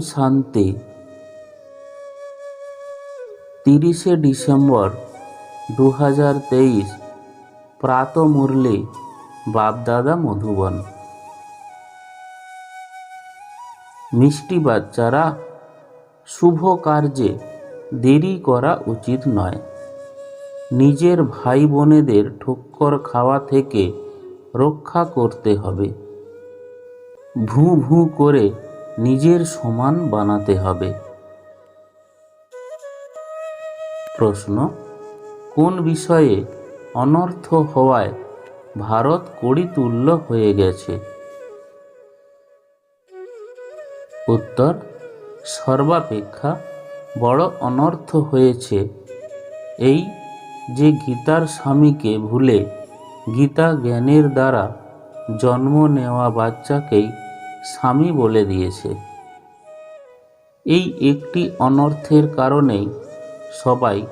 শান্তি। তিরিশে ডিসেম্বর দু হাজার তেইশ প্রাত মুরলি বাপদাদা মধুবন। মিষ্টি বাচ্চারা, শুভ কার্যে দেরি করা উচিত নয়। নিজের ভাই বোনেদের ঠক্কর খাওয়া থেকে রক্ষা করতে হবে। ভু ভু করে নিজের সমান বানাতে হবে। প্রশ্ন, কোন বিষয়ে অনর্থ হওয়ায় ভারত কড়িতুল্য হয়ে গেছে? উত্তর, সর্বাপেক্ষা বড় অনর্থ হয়েছে। এই যে গীতার স্বামীকে ভুলে গীতা জ্ঞানের দ্বারা জন্ম নেওয়া বাচ্চাকেই স্বামী বলে দিয়েছে। এই একটি অনর্থের কারণেই সবাই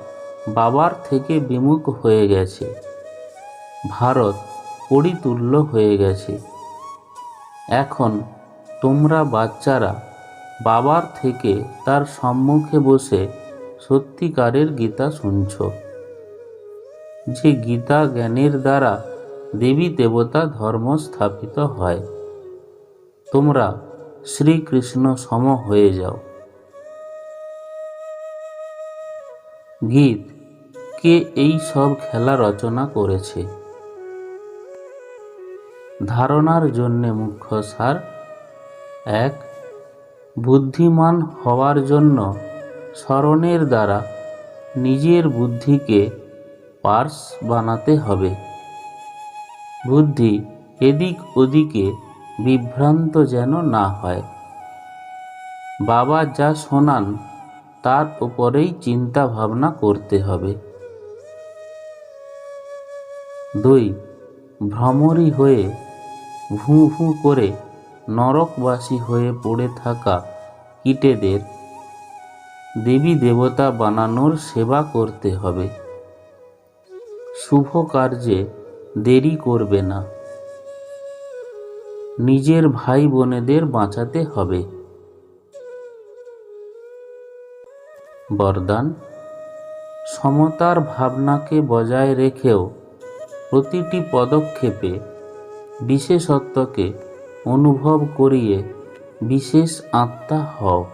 বাবার থেকে বিমুখ হয়ে গেছে। ভারত পরিতুল্য হয়ে গেছে। এখন তোমরা বাচ্চারা বাবার থেকে তার সম্মুখে বসে সত্যিকারের গীতা শুনছ। যে গীতা জ্ঞানের দ্বারা দেবী দেবতা ধর্ম স্থাপিত হয়। তোমরা শ্রীকৃষ্ণ সম হয়ে যাও। গীত, কে এই সব খেলা রচনা করেছে? ধারণার জন্যে মুখ্য সার এক, বুদ্ধিমান হওয়ার জন্য স্মরণের দ্বারা নিজের বুদ্ধিকে পার্স বানাতে হবে। বুদ্ধি এদিক ওদিকে বিভ্রান্ত যেন না হয়। বাবা যা শোনান, তার উপরেই চিন্তা ভাবনা করতে হবে। দুই, ভ্রমরী হয়ে ভু ভু করে নরকবাসী হয়ে পড়ে থাকা কীটেদের দেবী দেবতা বানানোর সেবা করতে হবে। শুভ কার্যে দেরি করবে না। নিজের ভাই বোনেদের বাঁচাতে হবে। বরদান, সমতার ভাবনাকে বজায় রেখেও প্রতিটি পদক্ষেপে বিশেষত্বকে অনুভব করিয়ে বিশেষ আত্মা হও।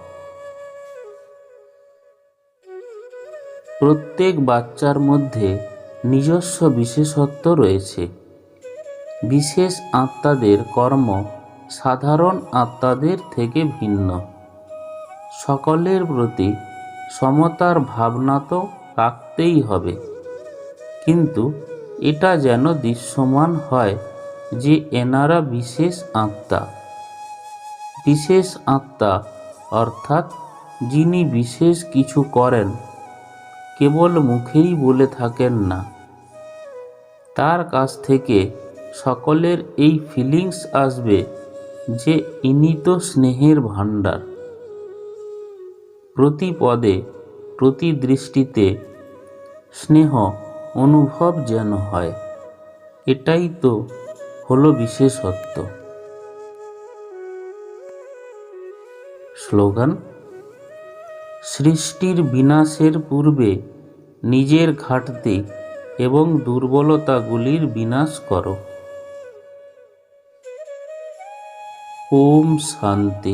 প্রত্যেক বাচ্চার মধ্যে নিজস্ব বিশেষত্ব রয়েছে। বিশেষ আত্মাদের কর্ম সাধারণ আত্মাদের থেকে ভিন্ন। সকলের প্রতি সমতার ভাবনা তো রাখতেই হবে। কিন্তু এটা যেন দৃশ্যমান হয় যে এনারা বিশেষ আত্মা। বিশেষ আত্মা অর্থাৎ যিনি বিশেষ কিছু করেন, কেবল মুখেই বলে থাকেন না। তার কাছ থেকে সকলের এই ফিলিংস আসবে যে ইনি তো স্নেহের ভাণ্ডার। প্রতি পদে, প্রতি দৃষ্টিতে স্নেহ অনুভব যেন হয়। এটাই তো হলো বিশেষত্ব। স্লোগান, সৃষ্টির বিনাশের পূর্বে নিজের ঘাটতি এবং দুর্বলতাগুলির বিনাশ করো। ওম শান্তি।